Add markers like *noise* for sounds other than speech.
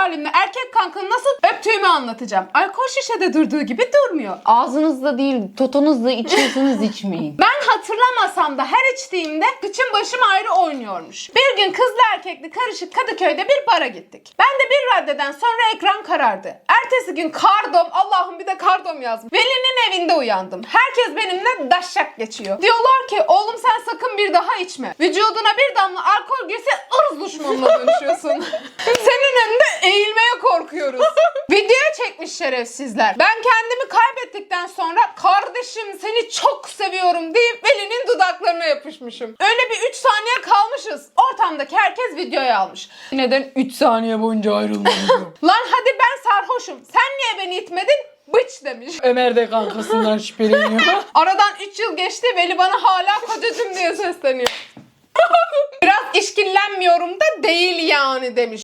halimle erkek kankanı nasıl öptüğümü anlatacağım. Alkol şişede durduğu gibi durmuyor. Ağzınızda değil, totonuzla içiyorsanız *laughs* içmeyin. Ben hatırlamasam da her içtiğimde kıçım başım ayrı oynuyormuş. Bir gün kızlı erkekli karışık Kadıköy'de bir bara gittik. Ben de bir raddeden sonra ekran karardı. Ertesi gün kardom, Allah'ım bir de kardom yazmış. Veli'nin evinde uyandım. Herkes benimle daşşak geçiyor. Diyorlar ki oğlum sen sakın bir daha içme. Vücuduna bir damla alkol girse ırz düşmanına dönüşüyorsun. *laughs* Video çekmiş şerefsizler. Ben kendimi kaybettikten sonra kardeşim seni çok seviyorum deyip Veli'nin dudaklarına yapışmışım. Öyle bir 3 saniye kalmışız. Ortamdaki herkes videoya almış. Neden 3 saniye boyunca ayrılmadım? *laughs* Lan hadi ben sarhoşum. Sen niye beni itmedin? Bıç demiş. Ömer de kankasından şüpheleniyor. *laughs* Aradan 3 yıl geçti Veli bana hala kocacım diye sesleniyor. *laughs* Biraz işkillenmiyorum da değil yani demiş.